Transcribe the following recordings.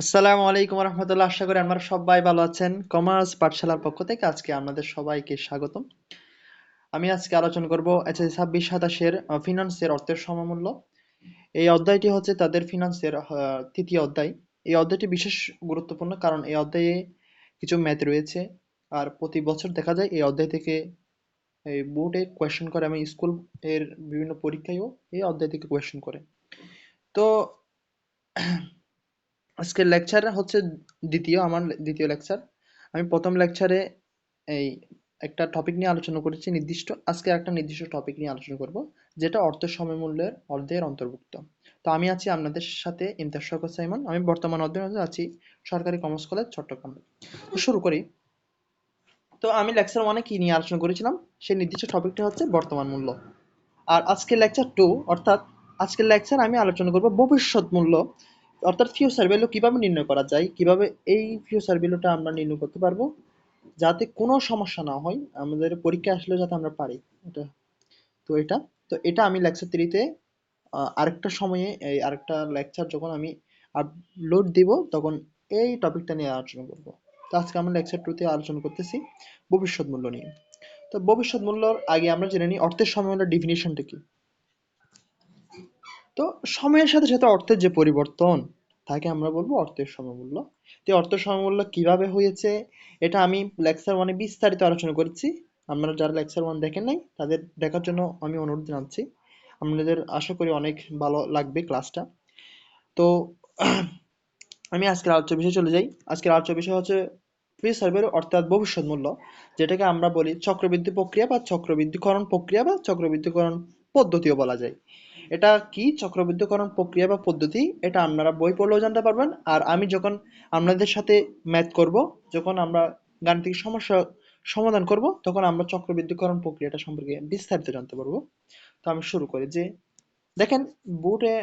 আসসালামু আলাইকুম রহমতুল্লাহ আশা করি আমরা সবাই ভালো আছেন। কমার্স পাঠশালার পক্ষ থেকে আজকে আপনাদের সবাইকে স্বাগতম। আমি আজকে আলোচনা করব এইচএসসি ছাব্বিশ সাতাশের ফিনান্সের অর্থের সমমূল্য। এই অধ্যায়টি হচ্ছে তাদের ফিনান্সের তৃতীয় অধ্যায়। এই অধ্যায়টি বিশেষ গুরুত্বপূর্ণ কারণ এই অধ্যায়ে কিছু ম্যাথ রয়েছে। আর প্রতি বছর দেখা যায় এই অধ্যায় থেকে এই বোর্ডে কোয়েশ্চেন করে। আমি স্কুলের বিভিন্ন পরীক্ষায়ও এই অধ্যায় থেকে কোয়েশ্চেন করে। তো আজকের লেকচার হচ্ছে দ্বিতীয়, আমার দ্বিতীয় লেকচার আমি প্রথম লেকচারে এই একটা টপিক নিয়ে আলোচনা করেছি, নির্দিষ্ট, আজকে একটা নির্দিষ্ট টপিক নিয়ে আলোচনা করব, যেটা অর্থ সমমূল্যের অর্ধের অন্তর্ভুক্ত। তো আমি আছি আপনাদের সাথে ইমতিয়াজ শওকত সাইমন, আমি বর্তমান অধ্যয়ন আছি সরকারি কমার্স কলেজ চট্টগ্রাম। তো শুরু করি। তো আমি লেকচার ওয়ানে কি নিয়ে আলোচনা করেছিলাম? সেই নির্দিষ্ট টপিকটা হচ্ছে বর্তমান মূল্য। আর আজকের লেকচার টু অর্থাৎ আজকের লেকচার আমি আলোচনা করব ভবিষ্যৎ মূল্য। অর্থাৎ ফিউচার ভ্যালু কীভাবে নির্ণয় করা যায়? কীভাবে এই ফিউচার ভ্যালুটা আমরা নির্ণয় করতে পারব? যাতে কোনো সমস্যা না হয়, আমাদের পরীক্ষা আসলে যাতে আমরা পারি। এটা, তো এটা তো এটা আমি লেকচার থ্রিতে আরেকটা সময়ে, এই আরেকটা লেকচার যখন আমি আপলোড দিব, তখন এই টপিকটা নিয়ে আলোচনা করব। তো আজকে আমরা লেকচার টুতে আলোচনা করতেছি ভবিষ্যৎ মূল্য নিয়ে। তো ভবিষ্যৎ মূল্যর আগে আমরা জেনে নিই অর্থের সমমূল্যের ডিফিনিশনটা কি। তো সময়ের সাথে সাথে অর্থের যে পরিবর্তন, তাকে আমরা বলব অর্থের সমমূল্য। তো অর্থ সমমূল্য কীভাবে হয়েছে, এটা আমি লেকচার ওয়ানে বিস্তারিত আলোচনা করেছি। আপনারা যারা লেকচার ওয়ান দেখেন নাই, তাদের দেখার জন্য আমি অনুরোধ জানাচ্ছি। আপনাদের আশা করি অনেক ভালো লাগবে ক্লাসটা। তো আমি আজকের আলোচ্য বিষয়ে চলে যাই। আজকের আলোচ্য বিষয় হচ্ছে ফিউচার ভ্যালু অর্থাৎ ভবিষ্যৎ মূল্য যেটাকে আমরা বলি চক্রবৃদ্ধি প্রক্রিয়া বা চক্রবৃদ্ধিকরণ প্রক্রিয়া বা চক্রবৃদ্ধিকরণ পদ্ধতিও বলা যায়। এটা কি চক্রবৃদ্ধিকরণ প্রক্রিয়া বা পদ্ধতি? এটা আপনারা বই পড়লেও জানতে পারবেন। আর আমি যখন আপনাদের সাথে ম্যাথ করব, যখন আমরা গাণিতিক সমস্যা সমাধান করব, তখন আমরা চক্রবৃদ্ধিকরণ প্রক্রিয়াটা সম্পর্কে বিস্তারিত জানতে পারব। তো আমি শুরু করি যে, দেখেন, বোর্ডে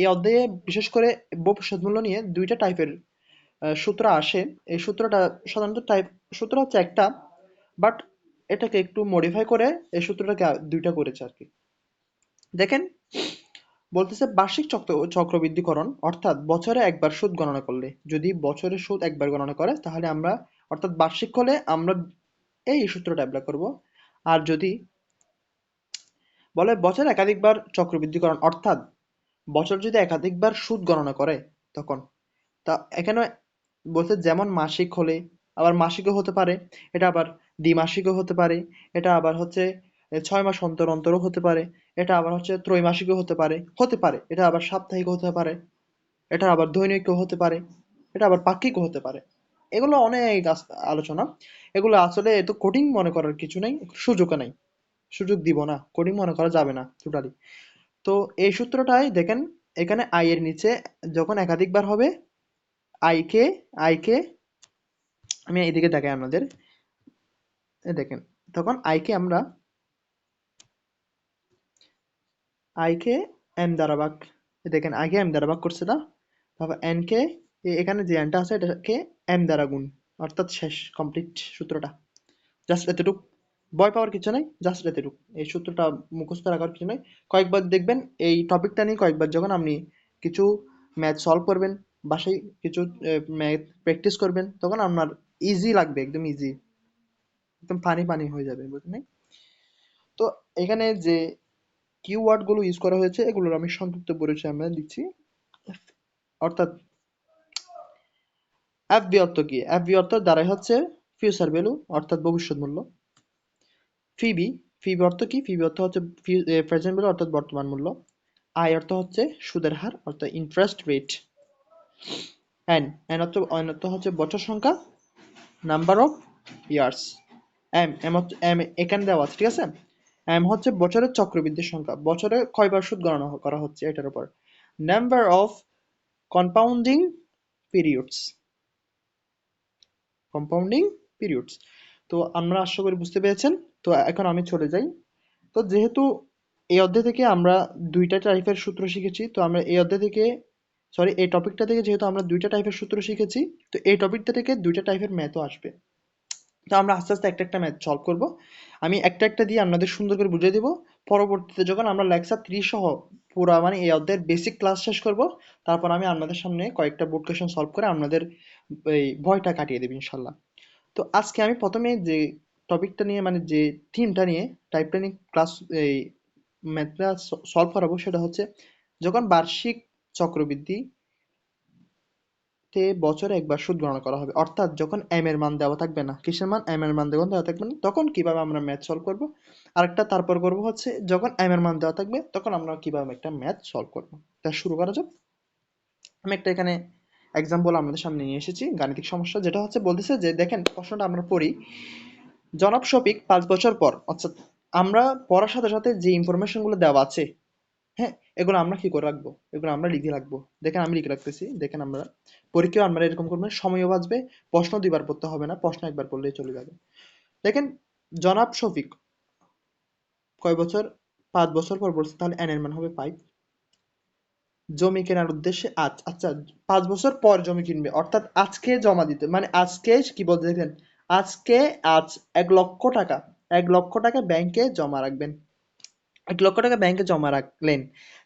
এই অধ্যায়ে বিশেষ করে ভবিষ্যৎ মূল্য নিয়ে দুইটা টাইপের সূত্র আসে। এই সূত্রটা সাধারণত টাইপ, সূত্র হচ্ছে একটা, বাট এটাকে একটু মডিফাই করে এই সূত্রটাকে দুইটা করেছে আর কি দেখেন বলতেছে বার্ষিক চক্র চক্রবৃদ্ধিকরণ, অর্থাৎ বছরে একবার সুদ গণনা করলে। যদি বছরে সুদ একবার গণনা করে, তাহলে আমরা, অর্থাৎ বার্ষিক হলে আমরা এই সূত্রটা অ্যাপ্লাই করব। আর যদি বলে বছরে একাধিকবার চক্রবৃদ্ধিকরণ, অর্থাৎ বছর যদি একাধিকবার সুদ গণনা করে তখন, তা এখানে বলতে যেমন মাসিক হলে আবার মাসিকও হতে পারে, এটা আবার দ্বিমাসিকও হতে পারে, এটা আবার হচ্ছে ছয় মাস অন্তর অন্তরও হতে পারে। এটা আবার হচ্ছে ত্রৈমাসিকও হতে পারে। হতে পারে। এটা আবার সাপ্তাহিকও হতে পারে। এটা আবার দৈনিকও হতে পারে। এটা আবার পাক্ষিকও হতে পারে। এগুলো অনেক আলোচনা। এগুলো আসলে এত কঠিন মনে করার কিছু নেই, সুযোগও নেই। সুযোগ দিব না। কঠিন মনে করা যাবে না টোটালি তো এই সূত্রটাই দেখেন, এখানে আই এর নিচে যখন একাধিকবার হবে, আই কে আইকে আইকে আমি এইদিকে দেখাই আপনাদের। দেখেন, তখন আইকে আমরা আইকে এম দ্বারা ভাগ দেখেন, আগে এম দ্বারা ভাগ না, তারপর এন কে এখানে যে এনটা আছে এটাকে এম দ্বারা গুণ অর্থাৎ শেষ কমপ্লিট সূত্রটা। জাস্ট এতটুক। ভয় পাওয়ার কিছু নাই জাস্ট এতটুক। এই সূত্রটা মুখস্থ রাখার কিছু নাই। কয়েকবার দেখবেন, এই টপিকটা নিয়ে কয়েকবার যখন আপনি কিছু ম্যাথ সলভ করবেন, বাসায় কিছু ম্যাথ প্র্যাকটিস করবেন, তখন আপনার ইজি লাগবে, একদম ইজি একদম পানি পানি হয়ে যাবে, বুঝলেন? তো এখানে যে কিওয়ার্ডগুলো ইউজ করা হয়েছে এগুলোর আমি সংক্ষিপ্ত পরিচয় আমরা দিচ্ছি। অর্থাৎ এফবি অর্থ কি? এফবি অর্থ দ্বারাই হচ্ছে ফিউচার ভ্যালু অর্থাৎ ভবিষ্যৎ মূল্য। ফিবি ফিবি অর্থ কি? ফিবি অর্থ হচ্ছে প্রেজেন্ট ভ্যালু অর্থাৎ বর্তমান মূল্য। আই অর্থ হচ্ছে সুদের হার অর্থাৎ ইন্টারেস্ট রেট এন এন অর্থ এন অর্থ হচ্ছে বছর সংখ্যা number of years M M হচ্ছে এম এখানে দেওয়া আছে ঠিক আছে? হচ্ছে বছরের চক্রবৃদ্ধির সংখ্যা। বছরে কয়বার সুদ গণনা করা হচ্ছে এটার উপর। Number of compounding periods compounding periods তো আমরা আশা করি বুঝতে পেরেছেন। তো এখন আমি চলে যাই। তো যেহেতু এই অধ্যায় থেকে আমরা দুইটা টাইপের সূত্র শিখেছি, তো আমরা এই অধ্যায় থেকে সরি এই টপিকটা থেকে যেহেতু আমরা দুইটা টাইপের সূত্র শিখেছি, তো এই টপিকটা থেকে দুইটা টাইপের ম্যাথও আসবে। তো আমরা আস্তে আস্তে একটা একটা ম্যাথ সলভ করব। আমি একটা একটা দিয়ে আপনাদের সুন্দর করে বুঝিয়ে দেবো। পরবর্তীতে যখন আমরা লেকচার ত্রিশ সহ পুরা মানে এই অধ্যায়ের বেসিক ক্লাস শেষ করব, তারপর আমি আপনাদের সামনে কয়েকটা বোর্ড কোয়েশন সলভ করে আপনাদের এই ভয়টা কাটিয়ে দেব ইনশাল্লাহ। তো আজকে আমি প্রথমে যে টপিকটা নিয়ে মানে যে থিমটা নিয়ে টাইপটা নিয়ে ক্লাস এই ম্যাথটা সলভ করাবো সেটা হচ্ছে যখন বার্ষিক চক্রবৃদ্ধি তে বছরে একবার সুদ গণনা করা হবে। অর্থাৎ যখন এম এর মান দেওয়া থাকবে না, কিসের মান? এম এর মান যখন দেওয়া থাকবে না, তখন কীভাবে আমরা ম্যাথ সলভ করব? আরেকটা তারপর করব হচ্ছে, যখন এম এর মান দেওয়া থাকবে, তখন আমরা কীভাবে একটা ম্যাথ সলভ করব? তা শুরু করা যাক। আমি একটা এখানে এক্সাম্পল আমাদের সামনে নিয়ে এসেছি, গাণিতিক সমস্যা, যেটা হচ্ছে বলতেছে যে, দেখেন, প্রশ্নটা আমরা পড়ি, জনাব শফিক পাঁচ বছর পর, অর্থাৎ আমরা পড়ার সাথে সাথে যে ইনফরমেশনগুলো দেওয়া আছে হ্যাঁ এগুলো আমরা কি করে রাখব? এগুলো আমরা লিখে রাখব। দেখেন আমি লিখে রাখতেছি, দেখেন আমরা। পরীক্ষায় আমরা এরকম করবেন সময়ও বাঁচবে, প্রশ্ন দুইবার পড়তে হবে না, প্রশ্ন একবার পড়লেই চলে যাবে। দেখেন, জনাব শফিক, কয় বছর? পাঁচ বছর পর বলছে, তাহলে এন এর মান হবে ফাইভ জমি কেনার উদ্দেশ্যে আজ আচ্ছা পাঁচ বছর পর জমি কিনবে, অর্থাৎ আজকে জমা দিতে মানে আজকে কি বলতে দেখেন আজকে আজ এক লক্ষ টাকা, এক লক্ষ টাকা ব্যাংকে জমা রাখবেন। এক লক্ষ টাকা ব্যাংকে জমা রাখলেন।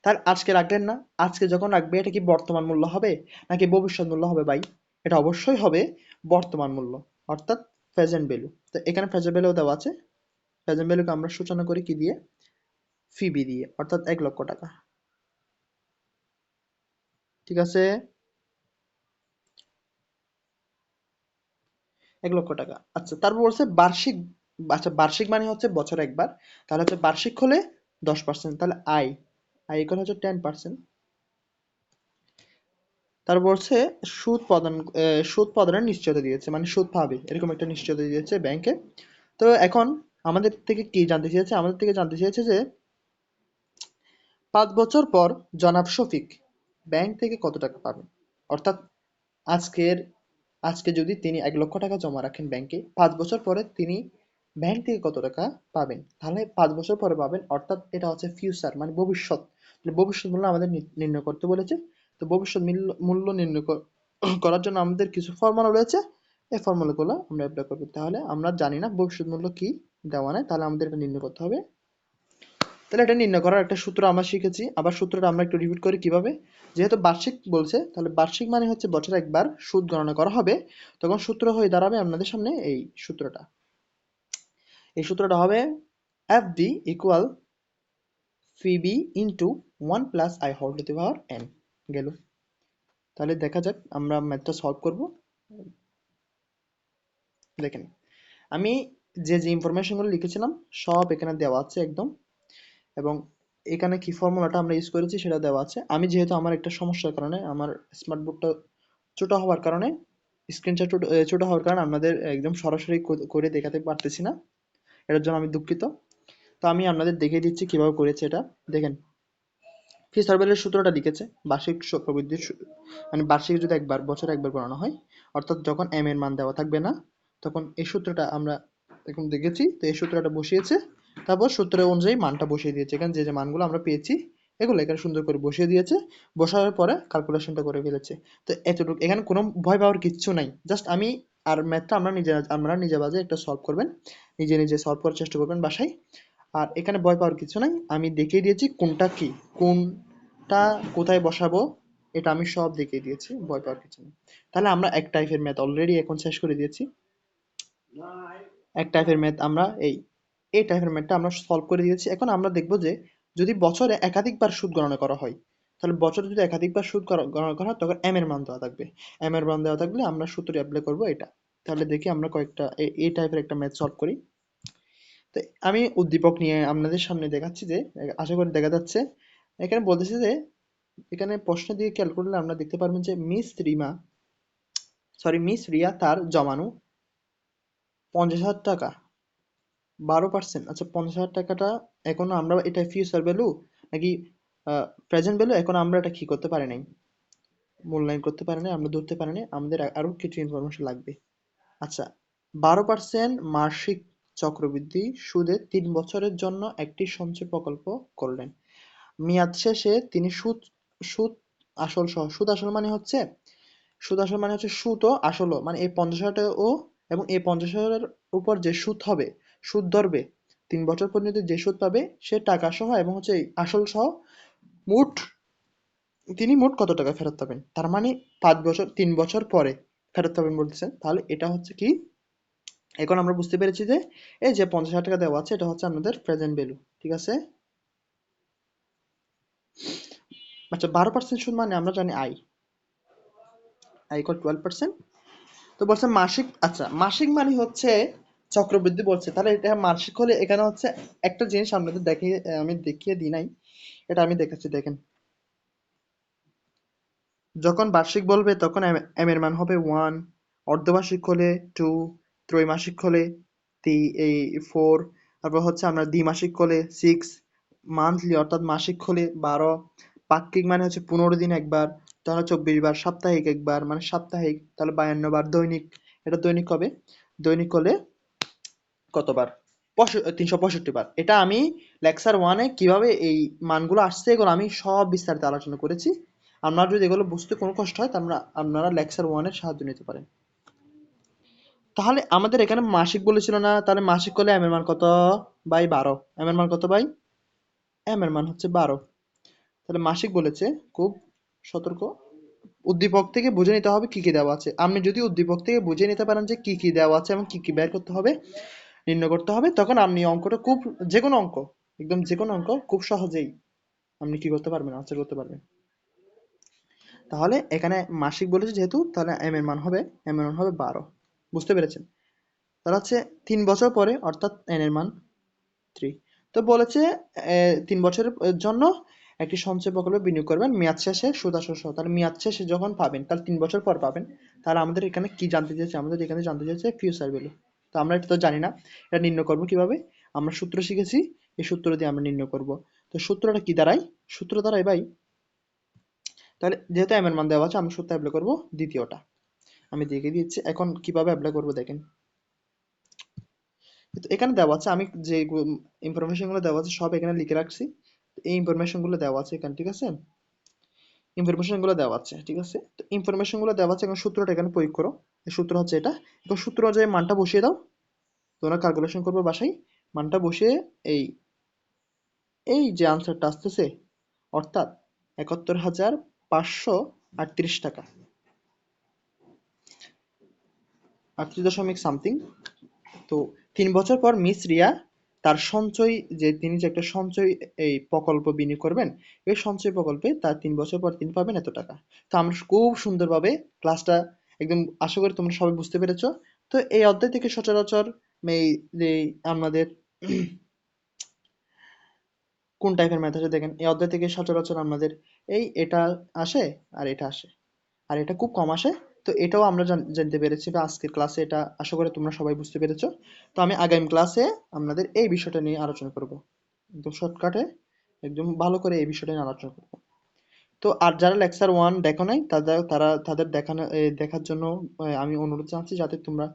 তাহলে আজকে রাখলেন না, আজকে যখন রাখবে, এটা কি বর্তমান মূল্য হবে? নাকি ভবিষ্যৎ মূল্য হবে ভাই? এটা অবশ্যই হবে বর্তমান মূল্য, অর্থাৎ প্রেজেন্ট ভ্যালু তো এখানে প্রেজেন্ট ভ্যালু দেওয়া আছে। প্রেজেন্ট ভ্যালুকে আমরা সূচনা করি কি দিয়ে? ফিবি দিয়ে, অর্থাৎ এক লক্ষ টাকা। ঠিক আছে? এক লক্ষ টাকা। আচ্ছা তারপর বলছে বার্ষিক আচ্ছা বার্ষিক মানে হচ্ছে বছর একবার। তাহলে হচ্ছে বার্ষিক হলে দশ পার্সেন্ট তাহলে আই আই ইকুয়াল হচ্ছে টেন পার্সেন্ট তারপর বলছে সুদ প্রদান সুদ প্রদানের নিশ্চয়তা দিয়েছে মানে সুদ পাবে, এরকম একটা নিশ্চয়তা দিয়েছে ব্যাংকে। তো এখন আমাদের থেকে কি জানতে চেয়েছে? আমাদের থেকে জানতে চেয়েছে যে পাঁচ বছর পর জনাব শফিক ব্যাংক থেকে কত টাকা পাবেন অর্থাৎ আজকের, আজকে যদি তিনি এক লক্ষ টাকা জমা রাখেন ব্যাংকে, পাঁচ বছর পরে তিনি ব্যাংক থেকে কত টাকা পাবেন? তাহলে পাঁচ বছর পরে পাবেন, অর্থাৎ এটা হচ্ছে ফিউচার মানে ভবিষ্যৎ। ভবিষ্যৎ মূল্য আমাদের নির্ণয় করতে বলেছে। তো ভবিষ্যৎ মূল্য নির্ণয় করার জন্য আমাদের কিছু ফর্মুলা রয়েছে। এই ফর্মুলাগুলো আমরা অ্যাপ্লাই করব। তাহলে আমরা জানি না ভবিষ্যৎ মূল্য কি দেওয়া নেই, তাহলে আমাদের এটা নির্ণয় করতে হবে। তাহলে এটা নির্ণয় করার একটা সূত্র আমরা শিখেছি। আবার সূত্রটা আমরা একটু রিপিট করি কীভাবে? যেহেতু বার্ষিক বলছে, তাহলে বার্ষিক মানে হচ্ছে বছরে একবার সুদ গণনা করা হবে। তখন সূত্র হয়ে দাঁড়াবে আপনাদের সামনে এই সূত্রটা। এই সূত্রটা হবে F D equal P V into one plus I whole to the power N গেল। তাহলে দেখা যাক, আমরা ম্যাথটা সলভ করব। দেখেন আমি যে যে ইনফরমেশনগুলো লিখেছিলাম, সব এখানে দেওয়া আছে একদম। এবং এখানে কি ফর্মুলাটা আমরা ইউজ করেছি, সেটা দেওয়া আছে। আমি যেহেতু আমার একটা সমস্যার কারণে, আমার স্মার্ট বোর্ডটা ছোট হওয়ার কারণে স্ক্রিনটা ছোট ছোট হওয়ার কারণে আপনাদের একদম সরাসরি করে দেখাতে পারতেছি না। এটার জন্য আমি দুঃখিত। তো আমি আপনাদের দেখিয়ে দিচ্ছি কীভাবে করেছে এটা। দেখেন, ফি সার্ভেলের সূত্রটা লিখেছে, বার্ষিক প্রবৃদ্ধির মানে বার্ষিক যদি একবার, বছরে একবার বানানো হয়, অর্থাৎ যখন এম এর মান দেওয়া থাকবে না, তখন এই সূত্রটা আমরা এখন দেখেছি, তো এই সূত্রটা বসিয়েছে। তারপর সূত্র অনুযায়ী মানটা বসিয়ে দিয়েছে। এখানে যে যে মানগুলো আমরা পেয়েছি, এগুলো এখানে সুন্দর করে বসিয়ে দিয়েছে। বসানোর পরে ক্যালকুলেশনটা করে ফেলেছে। তো এতটুকু, এখানে কোনো ভয় পাওয়ার কিচ্ছু নাই। জাস্ট আমি আর ম্যাথটা আমরা নিজে আমরা নিজে বাজে একটা সলভ করবেন। নিজে নিজে সলভ করার চেষ্টা করবেন বাসায়। আর এখানে ভয় পাওয়ার কিছু নাই। আমি দেখিয়ে দিয়েছি কোনটা কি, কোনটা কোথায় বসাবো, এটা আমি সব দেখিয়ে দিয়েছি, ভয় পাওয়ার কিছু নেই। তাহলে আমরা এক টাইপের ম্যাথ অলরেডি এখন শেষ করে দিয়েছি। এক টাইপের ম্যাথ আমরা এই এই টাইপের ম্যাথটা আমরা সলভ করে দিয়েছি। এখন আমরা দেখব যে যদি বছরে একাধিকবার সুদ গণনা করা হয় তাহলে বছরে যদি একাধিকবার সুদ গণনা করা হয়, তখন এম এর মান দেওয়া থাকবে। এম এর মান দেওয়া থাকলে আমরা সূত্র অ্যাপ্লাই করব এটা। তাহলে দেখি আমরা কয়েকটা এই টাইপের একটা ম্যাথ সলভ করি। তো আমি উদ্দীপক নিয়ে আপনাদের সামনে দেখাচ্ছি যে, আশা করি দেখা যাচ্ছে, এখানে বলতেছে যে, এখানে প্রশ্ন দিয়ে খেয়াল করলে আমরা দেখতে পারবেন যে Miss Rima sorry Miss Riya তার জমানো পঞ্চাশ হাজার টাকা। বারো পার্সেন্ট আচ্ছা পঞ্চাশ হাজার টাকাটা এখনও আমরা এটা ফিউচার ভ্যালু নাকি প্রেজেন্ট ভ্যালু এখন আমরা এটা কি করতে পারি নাই? মূল্যায়ন করতে পারি নাই, আমরা ধরতে পারি নাই, আমাদের আরও কিছু ইনফরমেশন লাগবে। আচ্ছা বারো পার্সেন্ট মাসিক চক্রবৃদ্ধি সুদে তিন বছরের জন্য একটি সঞ্চয় প্রকল্প করলেন। মেয়াদ শেষে তিনি সুদ সুদ আসল সহ সুদ আসল মানে হচ্ছে, সুদ আসল মানে হচ্ছে সুদ ও আসলও মানে এই পঞ্চাশ হাজার ও এবং এই পঞ্চাশ হাজারের উপর যে সুদ হবে, সুদ ধরবে, তিন বছর পর্যন্ত যে সুদ পাবে সে টাকা সহ এবং হচ্ছে আসল সহ মোট, তিনি মোট কত টাকা ফেরত পাবেন? তার মানে পাঁচ বছর, তিন বছর পরে ফেরত পাবেন বলতেছেন। তাহলে এটা হচ্ছে কি? এখন আমরা বুঝতে পেরেছি যে এই যে পঞ্চাশ হাজার টাকা দেওয়া আছে, এটা হচ্ছে আমাদের প্রেজেন্ট ভ্যালু ঠিক আছে? আচ্ছা বারো পার্সেন্ট সুদ মানে আমরা জানি I I equal twelve percent তো বলছে মাসিক আচ্ছা মাসিক মানে হচ্ছে চক্রবৃদ্ধি বলছে। তাহলে এটা মাসিক হলে এখানে হচ্ছে একটা জিনিস আপনাদের দেখে, আমি দেখিয়ে দিই নাই। এটা আমি দেখাচ্ছি দেখেন। যখন বার্ষিক বলবে, তখন এম এর মান হবে ওয়ান অর্ধবার্ষিক হলে টু ত্রৈমাসিক হলে তি এই ফোর তারপর হচ্ছে আমরা দ্বিমাসিক হলে সিক্স মান্থলি অর্থাৎ মাসিক হলে বারো। পাক্ষিক মানে হচ্ছে পনেরো দিন একবার, তাহলে চব্বিশ বার। সাপ্তাহিক একবার মানে সাপ্তাহিক, তাহলে বায়ান্ন বার দৈনিক। এটা দৈনিক হবে দৈনিক হলে কতবার? তিনশো পঁয়ষট্টি বার। এটা আমি লেকচার ওয়ানে কীভাবে এই মানগুলো আসছে এগুলো আমি সব বিস্তারিত আলোচনা করেছি। আপনার যদি এগুলো বুঝতে কোনো কষ্ট হয় তাহলে আপনারা লেকচার ওয়ানের সাহায্য নিতে পারেন। তাহলে আমাদের এখানে মাসিক বলেছিল না? তাহলে মাসিক করলে এম এর মান কত? বাই বারো। এম এর মান কত বাই? এম এর মান হচ্ছে বারো। তাহলে মাসিক বলেছে, খুব সতর্ক। উদ্দীপক থেকে বুঝে নিতে হবে কি কি দেওয়া আছে। আপনি যদি উদ্দীপক থেকে বুঝে নিতে পারেন যে কি কি দেওয়া আছে এবং কি কি বের করতে হবে নির্ণয় করতে হবে, তখন আপনি অঙ্কটা খুব যে কোনো অঙ্ক, একদম যে কোনো অঙ্ক খুব সহজেই আপনি কি করতে পারবেন আনসার করতে পারবেন। তাহলে এখানে মাসিক বলেছে যেহেতু, তাহলে এম এর মান হবে এম এর মান হবে বারো। বুঝতে পেরেছেন? তাহলে হচ্ছে তিন বছর পরে, অর্থাৎ এন এর মান থ্রি তো বলেছে তিন বছরের জন্য একটি সঞ্চয় প্রকল্পে বিনিয়োগ করবেন, মেয়াদ শেষে সুদ আসল তাহলে মেয়াদ শেষে যখন পাবেন, তাহলে তিন বছর পর পাবেন। তাহলে আমাদের এখানে কি জানতে চাইছে আমাদের এখানে জানতে চাইছে ফিউচার ভ্যালু তো আমরা এটা তো জানি না, এটা নির্ণয় করব কীভাবে? আমরা সূত্র শিখেছি, এই সূত্র দিয়ে আমরা নির্ণয় করব। তো সূত্রটা কি দাঁড়ায়? সূত্র দাঁড়ায় ভাই, তাহলে যেহেতু এম এর মান দেওয়া আছে আমি সূত্র অ্যাপ্লাই করব দ্বিতীয়টা। আমি দেখে দিচ্ছি, এখন কীভাবে অ্যাপ্লাই করব দেখেন। এখানে দেওয়া আছে, আমি যে ইনফরমেশনগুলো দেওয়া আছে, সব এখানে লিখে রাখছি। এই ইনফরমেশনগুলো দেওয়া আছে এখানে, ঠিক আছে? ইনফরমেশনগুলো দেওয়া আছে, ঠিক আছে? তো ইনফরমেশনগুলো দেওয়া আছে, এখন সূত্রটা এখানে প্রয়োগ করো। সূত্র হচ্ছে এটা। এখন সূত্র অনুযায়ী মানটা বসিয়ে দাও। তোমরা ক্যালকুলেশন করবে বাসায়। মানটা বসিয়ে এই এই যে আনসারটা আসতেছে, অর্থাৎ একাত্তর হাজার পাঁচশো আটত্রিশ টাকা। আটত্রিশ দশমিক সামথিং তো তিন বছর পর মিস রিয়া তার সঞ্চয়, যে তিনি যে একটা সঞ্চয়, এই প্রকল্প বিনিয়োগ করবেন, এই সঞ্চয় প্রকল্পে তার তিন বছর পর তিনি পাবেন এত টাকা। তো আমরা খুব সুন্দরভাবে ক্লাসটা একদম আশা করি তোমরা সবাই বুঝতে পেরেছ। তো এই অধ্যায় থেকে সচরাচর এই আমাদের কোন টাইপের ম্যাথ আসে দেখেন, এই অধ্যায় থেকে সচরাচর আমাদের এই এটা আসে আর এটা আসে। আর এটা খুব কম আসে, তো এটাও আমরা জানতে পেরেছি বা আজকের ক্লাসে এটা আশা করি তোমরা সবাই বুঝতে পেরেছ। তো আমি আগামী ক্লাসে আপনাদের এই বিষয়টা নিয়ে আলোচনা করব। একদম শর্টকাটে একদম ভালো করে এই বিষয়টা নিয়ে আলোচনা করব। তো আর যারা লেকচার ওয়ান দেখো নাই, তাদের, তারা, তাদের দেখানো দেখার জন্য আমি অনুরোধ জানাচ্ছি যাতে তোমরা,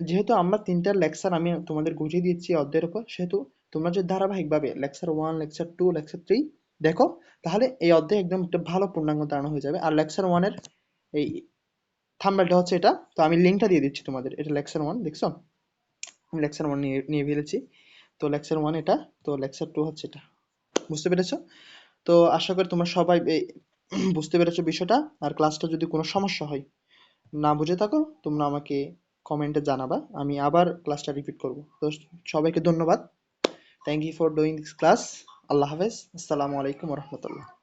যেহেতু আমরা তিনটা লেকচার আমি তোমাদের গুছিয়ে দিচ্ছি অর্ধের উপর, সেহেতু তোমরা যদি ধারাবাহিকভাবে lecture one lecture two lecture three দেখো, তাহলে এই অধ্যায় একদম একটা ভালো পূর্ণাঙ্গ ধারণা হয়ে যাবে। আর লেকচার ওয়ানের এই থাম্বনেলটা হচ্ছে এটা, তো আমি লিঙ্কটা দিয়ে দিচ্ছি তোমাদের, এটা লেকচার ওয়ান দেখছ? আমি লেকচার ওয়ান নিয়ে নিয়ে ফেলেছি। তো লেকচার ওয়ান এটা, তো লেকচার টু হচ্ছে এটা। বুঝতে পেরেছ? তো আশা করি তোমরা সবাই বুঝতে পেরেছ বিষয়টা। আর ক্লাসটা যদি কোনো সমস্যা হয় না বুঝে থাকো, তোমরা আমাকে কমেন্টে জানাবা। আমি আবার ক্লাসটা রিপিট করব। তো সবাইকে ধন্যবাদ। Thank you for doing this class আল্লাহ হাফেজ। আসসালামু আলাইকুম রহমতুল্লাহ।